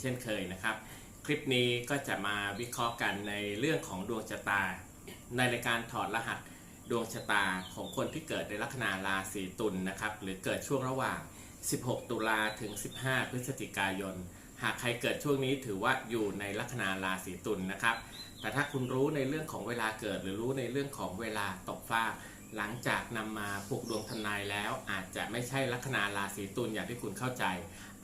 เช่นเคยนะครับ คลิปนี้ก็จะมาวิเคราะห์กันในเรื่องของดวงชะตา ในรายการถอดรหัสดวงชะตาของคนที่เกิดในลัคนาราศีตุลนะครับ หรือเกิดช่วงระหว่าง 16 ตุลาถึง 15 พฤศจิกายน หากใครเกิดช่วงนี้ถือว่าอยู่ในลัคนาราศีตุลนะครับ แต่ถ้าคุณรู้ในเรื่องของเวลาเกิดหรือรู้ในเรื่องของเวลาตกฟ้า หลังจากนำมาปลูกดวงทำนายแล้ว อาจจะไม่ใช่ลัคนาราศีตุลอย่างที่คุณเข้าใจ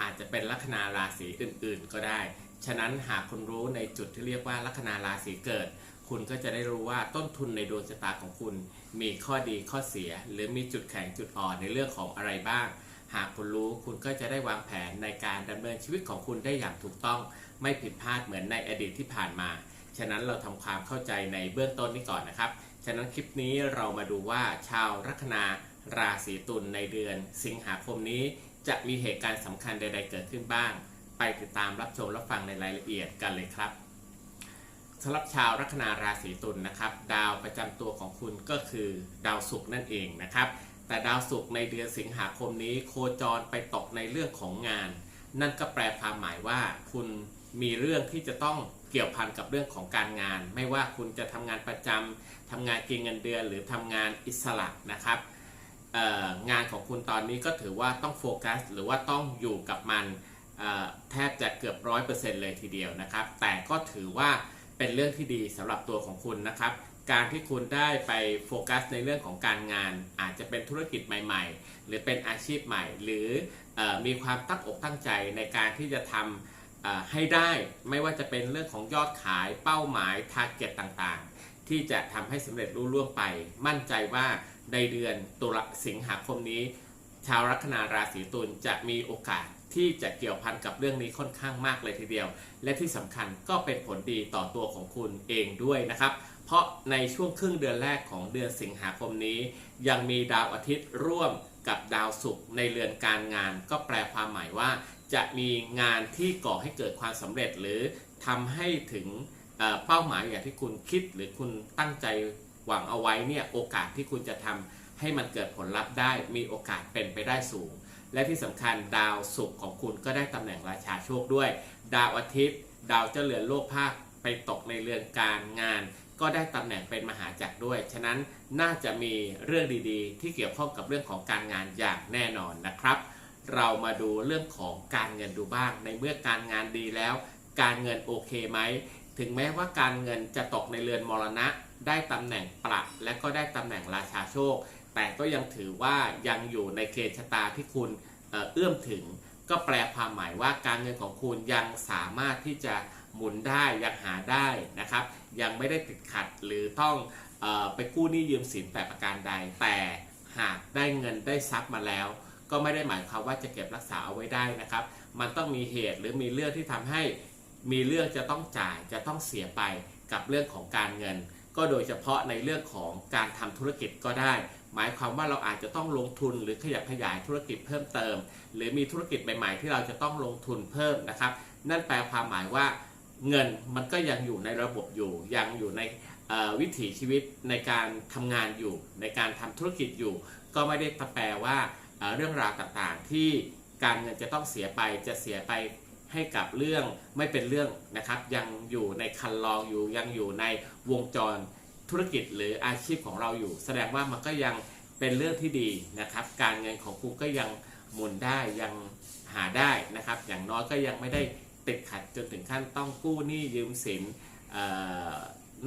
อาจจะเป็นลัคนาราศีอื่น ๆ ก็ได้ ฉะนั้นหากคุณรู้ในจุดที่เรียกว่าลัคนาราศีเกิด คุณก็จะได้รู้ว่าต้นทุนในดวงชะตาของคุณ มีข้อดีข้อเสีย หรือมีจุดแข็งจุดอ่อนในเรื่องของอะไรบ้าง หากคุณรู้คุณก็จะได้วางแผนในการดำเนินชีวิตของคุณได้อย่างถูกต้อง ไม่ผิดพลาดเหมือนในอดีตที่ผ่านมา ฉะนั้นเราทำความเข้าใจในเบื้องต้นนี้ก่อนนะครับ ฉะนั้นคลิปนี้เรามาดูว่าชาวลัคนาราศีตุลในเดือน สิงหาคมนี้จะมีเหตุการณ์สำคัญใด ๆ เกิดขึ้นบ้าง ไปติดตามรับชมรับฟังในรายละเอียดกันเลยครับสำหรับชาวลัคนาราศีตุลนะครับ ดาวประจำตัวของคุณก็คือดาวศุกร์นั่นเองนะครับ แต่ดาวศุกร์ในเดือนสิงหาคมนี้โคจรไปตกในเรื่องของงาน นั่นก็แปลความหมายว่าคุณมีเรื่องที่จะต้องเกี่ยวพันกับเรื่องของการงาน ไม่ว่าคุณจะทำงานประจำทำงานกินเงินเดือน หรือทำงานอิสระนะครับงานของคุณตอนนี้ก็ถือว่าต้องโฟกัส หรือว่าต้องอยู่กับมันแทบจะเกือบร้อยเปอร์เซ็นต์เลยทีเดียวนะครับ แต่ก็ถือว่าเป็นเรื่องที่ดีสำหรับตัวของคุณนะครับ การที่คุณได้ไปโฟกัสในเรื่องของการงาน อาจจะเป็นธุรกิจใหม่ ๆ หรือเป็นอาชีพใหม่ หรืออมีความตั้งอกตั้งใจในการที่จะทำให้ได้ไม่ว่าจะเป็นเรื่องของยอดขายเป้าหมายทาร์เก็ตต่างๆ ที่จะทำให้สำเร็จรุ่ล่วงไป มั่นใจว่าในเดือนตุลาสิงหาคมนี้ ชาวลัคนาราศีตุลจะมีโอกาส ที่จะเกี่ยวพันกับเรื่องนี้ค่อนข้างมากเลยทีเดียว และที่สำคัญก็เป็นผลดีต่อตัวของคุณเองด้วยนะครับ เพราะในช่วงครึ่งเดือนแรกของเดือนสิงหาคมนี้ ยังมีดาวอาทิตย์ร่วมกับดาวศุกร์ในเรือนการงาน ก็แปลความหมายว่า จะมีงานที่ก่อให้เกิดความสำเร็จหรือทำให้ถึงเอ่อเป้าหมายอย่างที่คุณคิดหรือคุณตั้งใจหวังเอาไว้เนี่ยโอกาสที่คุณจะทำให้มันเกิดผลลัพธ์ได้มีโอกาสเป็นไปได้สูง และที่สำคัญดาวศุกร์ของคุณก็ได้ตำแหน่งราชาโชคด้วย ดาวอาทิตย์ ดาวเจ้าเรือนโลกภาคไปตกในเรือนการงาน ก็ได้ตำแหน่งเป็นมหาจักรด้วย ฉะนั้นน่าจะมีเรื่องดีๆ ที่เกี่ยวข้องกับเรื่องของการงานอย่างแน่นอนนะครับ เรามาดูเรื่องของการเงินดูบ้าง ในเมื่อการงานดีแล้ว การเงินโอเคไหมถึงแม้ว่าการเงินจะตกในเรือนมรณะ ได้ตำแหน่งปรับและก็ได้ตำแหน่งราชาโชค แต่ก็ยังถือว่ายังอยู่ในเกณฑ์ชะตาที่คุณเอื้อมถึง ก็แปลความหมายว่าการเงินของคุณยังสามารถที่จะหมุนได้ยังหาได้นะครับ ยังไม่ได้ติดขัดหรือต้องออไปกู้หนี้ยืมสินแต่ประการใด แต่หากได้เงินได้ทรัพย์มาแล้ว ก็ไม่ได้หมายความว่าจะเก็บรักษาเอาไว้ได้นะครับ มันต้องมีเหตุหรือมีเรื่องที่ทำให้มีเรื่องจะต้องจ่ายจะต้องเสียไปกับเรื่องของการเงิน ก็โดยเฉพาะในเรื่องของการทำธุรกิจก็ได้ หมายความว่าเราอาจจะต้องลงทุนหรือขยับขยายธุรกิจเพิ่มเติม หรือมีธุรกิจใหม่ ๆ ที่เราจะต้องลงทุนเพิ่มนะครับ นั่นแปลความหมายว่าเงินมันก็ยังอยู่ในระบบอยู่ ยังอยู่ในวิถีชีวิตในการทำงานอยู่ ในการทำธุรกิจอยู่ ก็ไม่ได้แปลว่าเรื่องราวต่างๆ ที่การเงินจะต้องเสียไปจะเสียไปให้กับเรื่องไม่เป็นเรื่องนะครับ ยังอยู่ในคันลองอยู่ยังอยู่ในวงจร ธุรกิจหรืออาชีพของเราอยู่ แสดงว่ามันก็ยังเป็นเรื่องที่ดีนะครับ การเงินของคุณก็ยังหมุนได้ยังหาได้นะครับ อย่างน้อยก็ยังไม่ได้ติดขัดจนถึงขั้นต้องกู้หนี้ยืมสินออ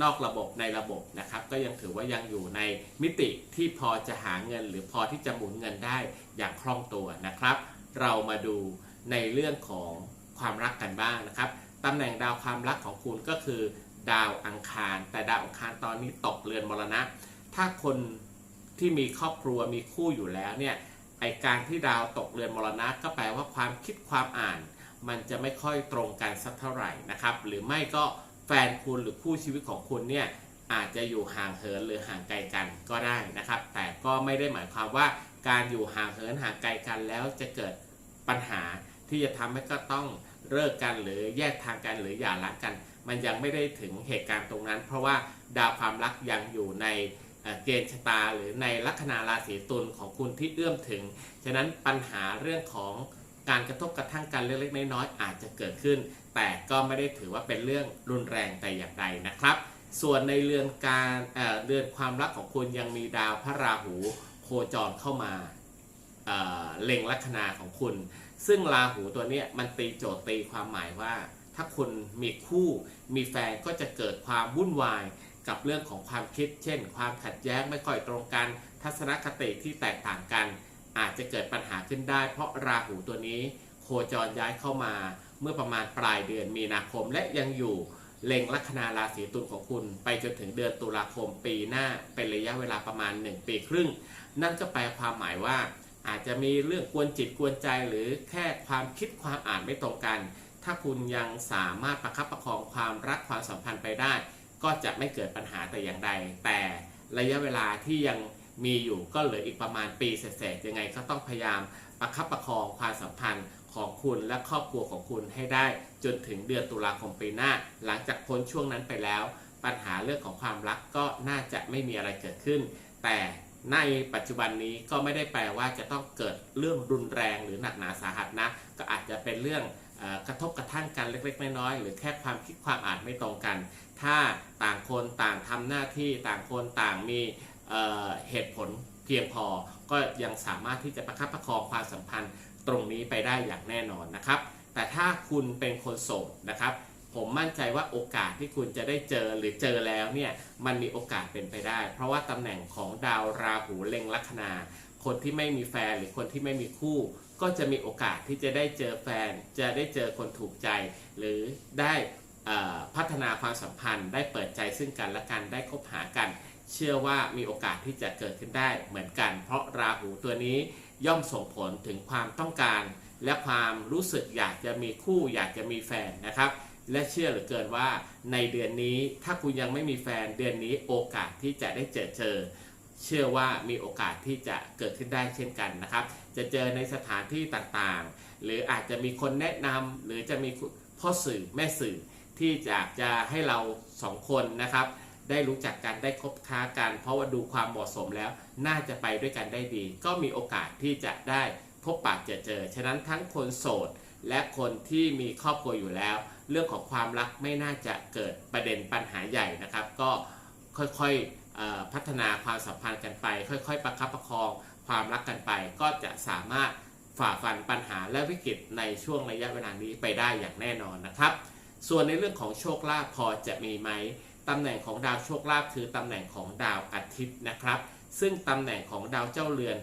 นอกระบบในระบบนะครับ ก็ยังถือว่ายังอยู่ในมิติที่พอจะหาเงิน หรือพอที่จะหมุนเงินได้อย่างคล่องตัวนะครับ เรามาดูในเรื่องของความรักกันบ้างนะครับตำแหน่งดาวความรักของคุณก็คือ ดาวอังคาร แต่ดาวอังคารตอนนี้ตกเรือนมรณะ ถ้าคนที่มีครอบครัวมีคู่อยู่แล้วเนี่ยไอการที่ดาวตกเรือนมรณะก็แปลว่าความคิดความอ่าน มันจะไม่ค่อยตรงกันสักเท่าไหร่นะครับ หรือไม่ก็แฟนคุณหรือคู่ชีวิตของคุณเนี่ยอาจจะอยู่ห่างเหินหรือห่างไกลกันก็ได้นะครับ แต่ก็ไม่ได้หมายความว่าการอยู่ห่างเหินห่างไกลกันแล้วจะเกิดปัญหาที่จะทำให้ก็ต้องเลิกกันหรือแยกทางกันหรือหย่าร้างกัน มันยังไม่ได้ถึงเหตุการณ์ตรงนั้น เพราะว่าดาวความรักยังอยู่ในเกณฑ์ชะตา หรือในลัคนาราศีตุลของคุณที่เอื้อมถึง ฉะนั้นปัญหาเรื่องของการกระทบกระทั่งกันเล็กๆน้อยๆอาจจะเกิดขึ้น แต่ก็ไม่ได้ถือว่าเป็นเรื่องรุนแรงแต่อย่างใดนะครับ ส่วนในเรือนการเเรือนความรักของคุณยังมีดาวพระราหูโคจรเข้ามาเอ่อเล็งลัคนาของคุณ ซึ่งราหูตัวนี้มันตีโจทย์ตีความหมายว่า ถ้าคุณมีคู่มีแฟนก็จะเกิดความวุ่นวายกับเรื่องของความคิด เช่น ความขัดแย้งไม่ค่อยตรงกัน ทัศนคติที่แตกต่างกัน อาจจะเกิดปัญหาขึ้นได้ เพราะราหูตัวนี้ โคจรย้ายเข้ามาเมื่อประมาณปลายเดือนมีนาคมและยังอยู่เล็งลัคนาราศีตุลของคุณ ไปจนถึงเดือนตุลาคมปีหน้าเป็นระยะเวลาประมาณ 1 ปีครึ่ง นั่นก็แปลความหมายว่า อาจจะมีเรื่องกวนจิตกวนใจหรือแค่ความคิดความอ่านไม่ตรงกัน ถ้าคุณยังสามารถประคับประคองความรักความสัมพันธ์ไปได้ ก็จะไม่เกิดปัญหาแต่อย่างใด แต่ระยะเวลาที่ยังมีอยู่ก็เหลืออีกประมาณปีเศษๆยังไงก็ต้องพยายามประคับประคองความสัมพันธ์ของคุณและครอบครัวของคุณให้ได้ จนถึงเดือนตุลาคมปีหน้า หลังจากพ้นช่วงนั้นไปแล้ว ปัญหาเรื่องของความรักก็น่าจะไม่มีอะไรเกิดขึ้น แต่ในปัจจุบันนี้ก็ไม่ได้แปลว่าจะต้องเกิดเรื่องรุนแรงหรือหนักหนาสาหัสนะ ก็อาจจะเป็นเรื่อง กระทบกระทั่งกันเล็กๆน้อยๆหรือแค่ความคิดความอ่านไม่ตรงกัน ถ้าต่างคนต่างทำหน้าที่ต่างคนต่างมีเเหตุผลเพียงพอ ก็ยังสามารถที่จะประคับประคองความสัมพันธ์ตรงนี้ไปได้อย่างแน่นอนนะครับ แต่ถ้าคุณเป็นคนโสดนะครับ ผมมั่นใจว่าโอกาสที่คุณจะได้เจอหรือเจอแล้วเนี่ยมันมีโอกาสเป็นไปได้ เพราะว่าตำแหน่งของดาวราหูเล็งลัคนา คนที่ไม่มีแฟนหรือคนที่ไม่มีคู่ ก็จะมีโอกาสที่จะได้เจอแฟน จะได้เจอคนถูกใจ หรือได้พัฒนาความสัมพันธ์ ได้เปิดใจซึ่งกันและกันได้คบหากัน เชื่อว่ามีโอกาสที่จะเกิดขึ้นได้เหมือนกัน เพราะราหูตัวนี้ย่อมส่งผลถึงความต้องการ และความรู้สึกอยากจะมีคู่อยากจะมีแฟนนะครับ และเชื่อเหลือเกินว่าในเดือนนี้ถ้าคุณยังไม่มีแฟนเดือนนี้โอกาสที่จะได้เจอเจอ เชื่อว่ามีโอกาสที่จะเกิดขึ้นได้เช่นกันนะครับ จะเจอในสถานที่ต่างๆ หรืออาจจะมีคนแนะนำหรือจะมีพ่อสื่อแม่สื่อที่อยากจะให้เราสองคนนะครับ ได้รู้จักกันได้คบค้ากัน เพราะว่าดูความเหมาะสมแล้ว น่าจะไปด้วยกันได้ดี ก็มีโอกาสที่จะได้พบปะเจอเจอ ฉะนั้นทั้งคนโสด และคนที่มีครอบครัวอยู่แล้ว เรื่องของความรักไม่น่าจะเกิดประเด็นปัญหาใหญ่นะครับ ก็ค่อยๆ พัฒนาความสัมพันธ์กันไป ค่อยๆ ประคับประคองความรักกันไป ก็จะสามารถฝ่าฟันปัญหาและวิกฤตในช่วงระยะเวลานี้ไปได้อย่างแน่นอนนะครับ ส่วนในเรื่องของโชคลาภพอจะมีไหมตำแหน่งของดาวโชคลาภคือตำแหน่งของดาวอาทิตย์นะครับ ซึ่งตำแหน่งของดาวเจ้าเรือน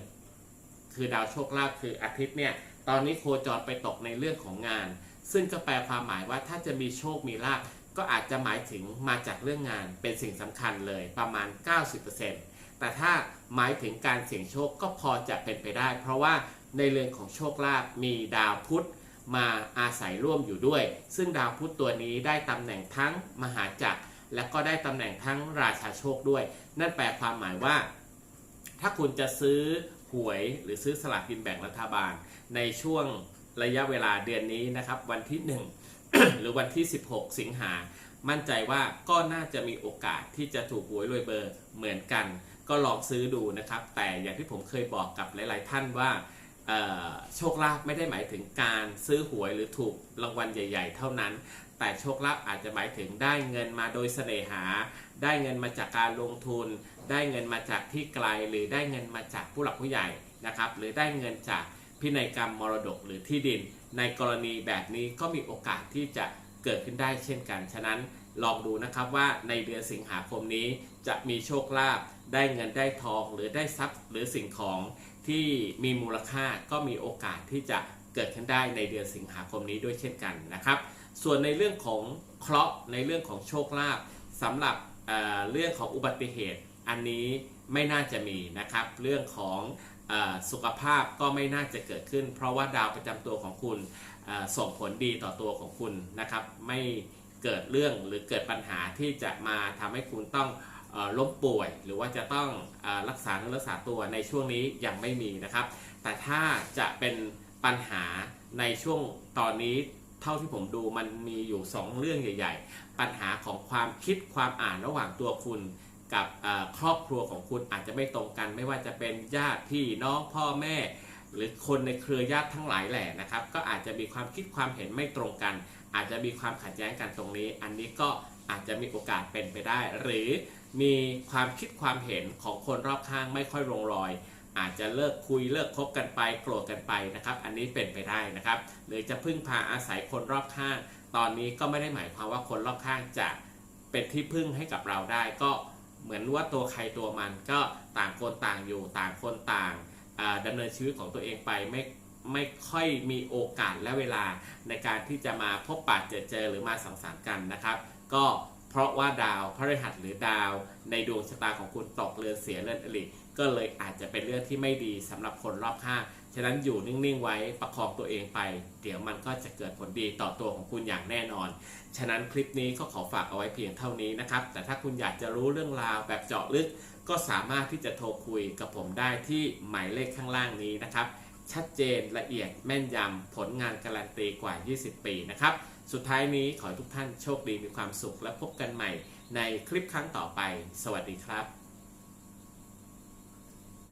คือดาวโชคลาภคืออาทิตย์เนี่ยตอนนี้โคจรไปตกในเรื่องของงาน ซึ่งก็แปลความหมายว่าถ้าจะมีโชคมีลาภ ก็อาจจะหมายถึงมาจากเรื่องงานเป็นสิ่งสำคัญเลยประมาณ 90%แต่ถ้าหมายถึงการเสี่ยงโชคก็พอจะเป็นไปได้ เพราะว่าในเรื่องของโชคลาภมีดาวพุธมาอาศัยร่วมอยู่ด้วย ซึ่งดาวพุธตัวนี้ได้ตำแหน่งทั้งมหาจักร และก็ได้ตำแหน่งทั้งราชาโชคด้วย นั่นแปลความหมายว่า ถ้าคุณจะซื้อหวยหรือซื้อสลากกินแบ่งรัฐบาล ในช่วงระยะเวลาเดือนนี้นะครับ วันที่ หรือวันที่ 16 สิงหา มั่นใจว่าก็น่าจะมีโอกาสที่จะถูกหวยรวยเบอร์เหมือนกัน ก็ลองซื้อดูนะครับ แต่อย่างที่ผมเคยบอกกับหลาย ๆ ท่านว่าโชคลาภไม่ได้หมายถึงการซื้อหวยหรือถูกรางวัลใหญ่ ๆ เท่านั้น แต่โชคลาภอาจจะหมายถึงได้เงินมาโดยเสน่หา ได้เงินมาจากการลงทุน ได้เงินมาจากที่ไกล หรือได้เงินมาจากผู้หลักผู้ใหญ่นะครับ หรือได้เงินจากพินัยกรรมมรดกหรือที่ดิน ในกรณีแบบนี้ก็มีโอกาสที่จะเกิดขึ้นได้เช่นกัน ฉะนั้นลองดูนะครับว่าในเดือนสิงหาคมนี้จะมีโชคลาภได้เงินได้ทองหรือได้ทรัพย์ หรือสิ่งของที่มีมูลค่าก็มีโอกาสที่จะเกิดขึ้นได้ในเดือนสิงหาคมนี้ด้วยเช่นกันนะครับ ส่วนในเรื่องของเคราะห์ในเรื่องของโชคลาภสำหรับเเรื่องของอุบัติเหตุ อันนี้ไม่น่าจะมีนะครับ เรื่องของ สุขภาพก็ไม่น่าจะเกิดขึ้น เพราะว่าดาวประจำตัวของคุณส่งผลดีต่อตัวของคุณนะครับ ไม่เกิดเรื่องหรือเกิดปัญหาที่จะมาทำให้คุณต้องล้มป่วย หรือว่าจะต้องรักษาเนื้อรักษาตัวในช่วงนี้ยังไม่มีนะครับ แต่ถ้าจะเป็นปัญหาในช่วงตอนนี้เท่าที่ผมดูมันมีอยู่ 2 เรื่องใหญ่ ๆ ปัญหาของความคิดความอ่านระหว่างตัวคุณ กับครอบครัวของคุณอาจจะไม่ตรงกัน ไม่ว่าจะเป็นญาติพี่น้องพ่อแม่ หรือคนในเครือญาติทั้งหลายแหล่นะครับ ก็อาจจะมีความคิดความเห็นไม่ตรงกัน อาจจะมีความขัดแย้งกันตรงนี้ อันนี้ก็อาจจะมีโอกาสเป็นไปได้ หรือมีความคิดความเห็นของคนรอบข้างไม่ค่อยลงรอย อาจจะเลิกคุยเลิกคบกันไปโกรธกันไปนะครับ อันนี้เป็นไปได้นะครับ หรือจะพึ่งพาอาศัยคนรอบข้าง ตอนนี้ก็ไม่ได้หมายความว่าคนรอบข้างจะเป็นที่พึ่งให้กับเราได้ก็ เหมือนว่าตัวใครตัวมันก็ต่างคนต่างอยู่ต่างคนต่างอ่าดำเนินชีวิตของตัวเองไปไม่ไม่ค่อยมีโอกาสและเวลาในการที่จะมาพบปะเจอเจอหรือมาสังสรรค์กันนะครับ ก็เพราะว่าดาวพฤหัสหรือดาว ในดวงชะตาของคุณตกเรือนเสียเรือนอริก็เลยอาจจะเป็นเรื่องที่ไม่ดีสำหรับคนรอบข้าง ฉะนั้นอยู่นิ่งๆไว้ประคองตัวเองไป เดี๋ยวมันก็จะเกิดผลดีต่อตัวของคุณอย่างแน่นอน ฉะนั้นคลิปนี้ก็ขอฝากเอาไว้เพียงเท่านี้นะครับ แต่ถ้าคุณอยากจะรู้เรื่องราวแบบเจาะลึก ก็สามารถที่จะโทรคุยกับผมได้ที่หมายเลขข้างล่างนี้นะครับ ชัดเจนละเอียดแม่นยำผลงานการันตีกว่า 20 ปีนะครับ สุดท้ายนี้ขอให้ทุกท่านโชคดีมีความสุขและพบกันใหม่ ในคลิปครั้งต่อไป สวัสดีครับ